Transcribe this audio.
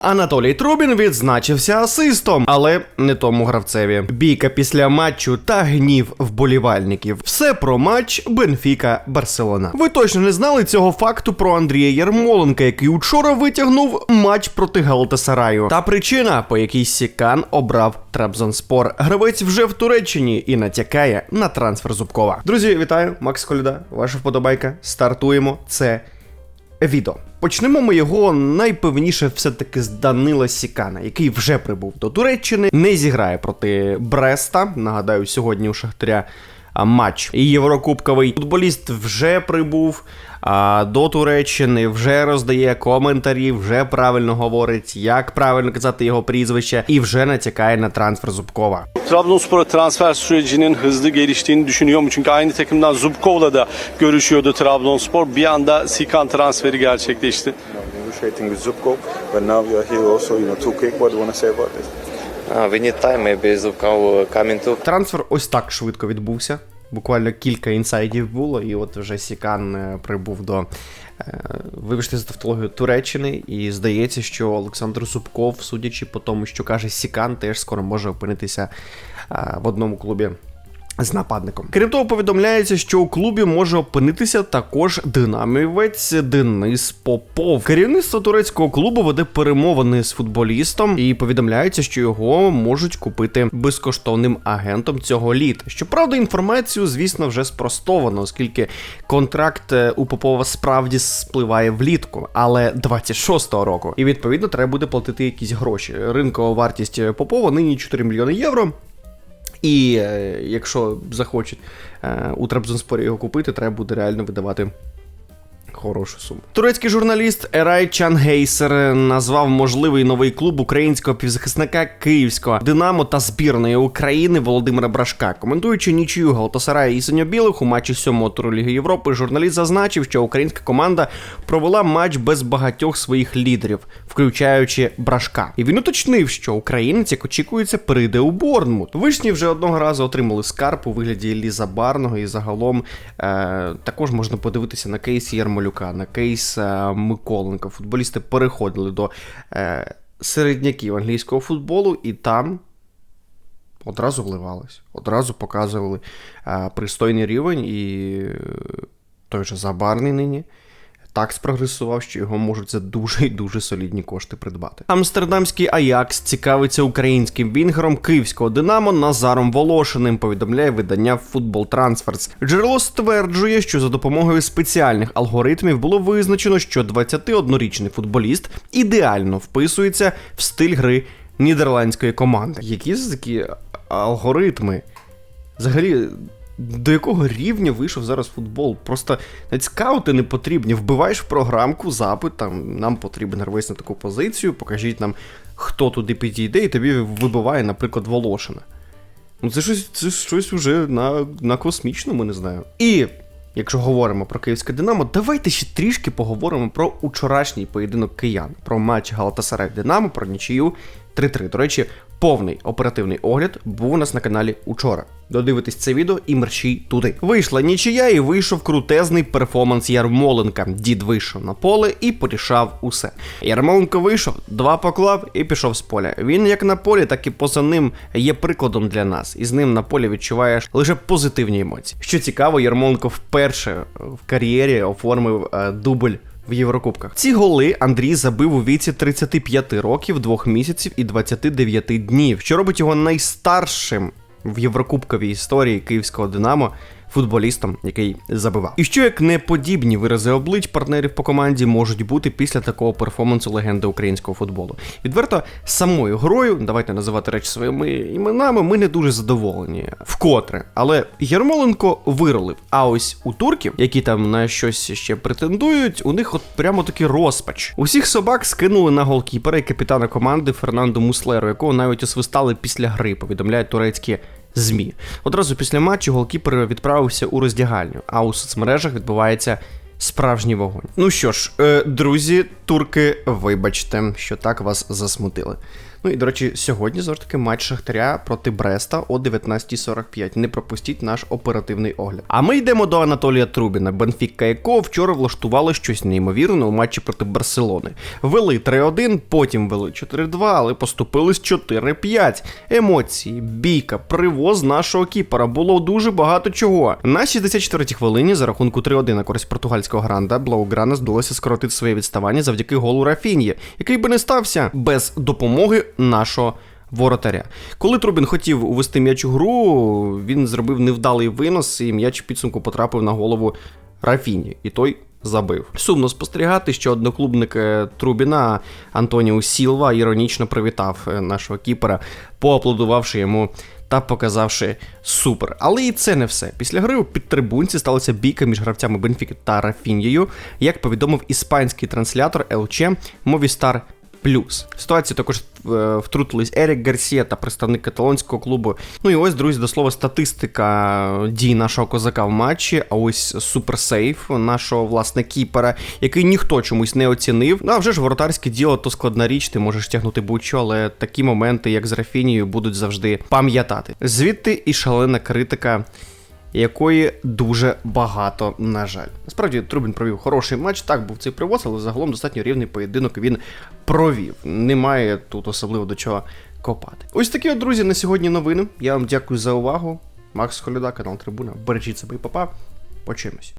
Анатолій Трубін відзначився асистом, але не тому гравцеві. Бійка після матчу та гнів вболівальників. Все про матч Бенфіка Барселона. Ви точно не знали цього факту про Андрія Ярмоленка, який учора витягнув матч проти Галатасараю. Та причина, по якій Сікан обрав Трабзонспор. Гравець вже в Туреччині і натякає на трансфер Зубкова. Друзі, вітаю, Макс Коляда. Ваша вподобайка. Стартуємо. Це відео. Почнемо ми його найпевніше все-таки з Данила Сікана, який вже прибув до Туреччини, не зіграє проти Бреста. Нагадаю, сьогодні у Шахтаря матч Єврокубковий. Футболіст вже прибув а, до Туреччини, вже роздає коментарі, вже правильно говорить, як правильно казати його прізвище, і вже натякає на трансфер Зубкова. Trabzonspor'a transfer sürecinin hızlı geliştiğini düşünüyor mu? Çünkü aynı takımdan Zubkov'la da görüşüyordu Trabzonspor. Bir anda Sikan transferi gerçekleşti. negotiating with Zubkov, but now you're here also, you know, too quick. What do you want to say about this? We need time, maybe uh. Трансфер ось так швидко відбувся. Буквально кілька інсайдів було, і от вже Сікан е, прибув до, е, вибачте за тавтологію, Туреччини. І здається, що Олександр Зубков, судячи по тому, що каже Сікан, теж скоро може опинитися е, в одному клубі. З нападником. Крім того, повідомляється, що у клубі може опинитися також динамівець Денис Попов. Керівництво турецького клубу веде перемовини з футболістом і повідомляється, що його можуть купити безкоштовним агентом цього літа. Щоправда, інформацію, звісно, вже спростовано, оскільки контракт е, у Попова справді спливає влітку, але 26-го року. І відповідно треба буде платити якісь гроші. Ринкова вартість Попова нині 4 мільйони євро. І е, якщо захочуть е, у Трабзонспорі його купити, треба буде реально видавати. Хорошу суму. Турецький журналіст Ерай Чангейсер назвав можливий новий клуб українського півзахисника Київського Динамо та збірної України Володимира Брашка. Коментуючи нічию Галатасарая і синьо-білих у матчі сьомого туру Ліги Європи, журналіст зазначив, що українська команда провела матч без багатьох своїх лідерів, включаючи Брашка. І він уточнив, що українець, як очікується, перейде у Борнмут. Вишні вже одного разу отримали скарб у вигляді Ліза Барного, і загалом е, також можна подивитися на кейс Ярмолюка, на кейс е, Миколенка. Футболісти переходили до е, середняків англійського футболу, і там одразу вливались, одразу показували е, пристойний рівень, і той же Забарний нині. Так спрогресував, що його можуть за дуже і дуже солідні кошти придбати. Амстердамський Аякс цікавиться українським вінгером київського Динамо Назаром Волошиним. Повідомляє видання Football Transfers. Джерело стверджує, що за допомогою спеціальних алгоритмів було визначено, що 21-річний футболіст ідеально вписується в стиль гри нідерландської команди. Які ж такі алгоритми? Взагалі, до якого рівня вийшов зараз футбол? Просто навіть скаути не потрібні. Вбиваєш в програмку, запит, там нам потрібен гравець на таку позицію, покажіть нам, хто туди підійде, і тобі вибиває, наприклад, Волошина. Ну, це щось, це щось уже на, на космічному, не знаю. І якщо говоримо про київське Динамо, давайте ще трішки поговоримо про учорашній поєдинок киян, про матч Галатасарай Динамо, про нічию 3-3. До речі, повний оперативний огляд був у нас на каналі учора. Додивитись це відео і мерщій туди. Вийшла нічия і вийшов крутезний перформанс Ярмоленка. Дід вийшов на поле і порішав усе. Ярмоленко вийшов, два поклав і пішов з поля. Він як на полі, так і поза ним є прикладом для нас. І з ним на полі відчуваєш лише позитивні емоції. Що цікаво, Ярмоленко вперше в кар'єрі оформив е, дубль в Єврокубках. Ці голи Андрій забив у віці 35 років, 2 місяців і 29 днів, що робить його найстаршим в Єврокубковій історії київського Динамо. Футболістом, який забивав. І що як неподібні вирази облич партнерів по команді можуть бути після такого перформансу легенди українського футболу? Відверто самою грою, давайте називати речі своїми іменами, ми не дуже задоволені. Вкотре. Але Ярмоленко виролив. А ось у турків, які там на щось ще претендують, у них от прямо таки розпач. Усіх собак скинули на голкіпера і капітана команди Фернандо Муслеру, якого навіть освистали після гри, повідомляють турецькі ЗМІ. Одразу після матчу голкіпер відправився у роздягальню, а у соцмережах відбувається Справжній вогонь. Ну що ж, е, друзі, турки, вибачте, що так вас засмутили. Ну і до речі, сьогодні знову ж таки матч Шахтаря проти Бреста о 19.45. Не пропустіть наш оперативний огляд. А ми йдемо до Анатолія Трубіна. Бенфіка Еко вчора влаштували щось неймовірне у матчі проти Барселони. Вели 3-1, потім вели 4-2, але поступились 4-5. Емоції, бійка, привоз нашого кіпера. Було дуже багато чого. На 64-й хвилині за рахунку 3-1 на користь португальського гранда Блауграна здалося скоротити своє відставання завдяки голу Рафінії, який би не стався без допомоги нашого. Воротаря. Коли Трубін хотів увести м'яч у гру, він зробив невдалий винос, і м'яч в підсумку потрапив на голову Рафіні, і той забив. Сумно спостерігати, що одноклубник е, Трубіна Антоніу Сілва іронічно привітав е, нашого кіпера, поаплодувавши йому та показавши супер. Але і це не все. Після гри у підтрибунці сталася бійка між гравцями Бенфіки та Рафіньєю, як повідомив іспанський транслятор ЛЧ Movistar Плюс. В ситуацію також е, втрутились Ерік Гарсія та представник каталонського клубу. Ну і ось, друзі, до слова, статистика дій нашого козака в матчі. А ось суперсейф нашого власне кіпера, який ніхто чомусь не оцінив. Ну а вже ж воротарське діло то складна річ, ти можеш тягнути будь-що, але такі моменти, як з Рафінією, будуть завжди пам'ятати. Звідти і шалена критика якої дуже багато, на жаль. Насправді Трубін провів хороший матч, так був цей привоз, але загалом достатньо рівний поєдинок він провів. Немає тут особливо до чого копати. Ось такі от, друзі, на сьогодні новини. Я вам дякую за увагу. Макс Холіда, канал Трибуна. Бережіть себе і папа. Почуємось.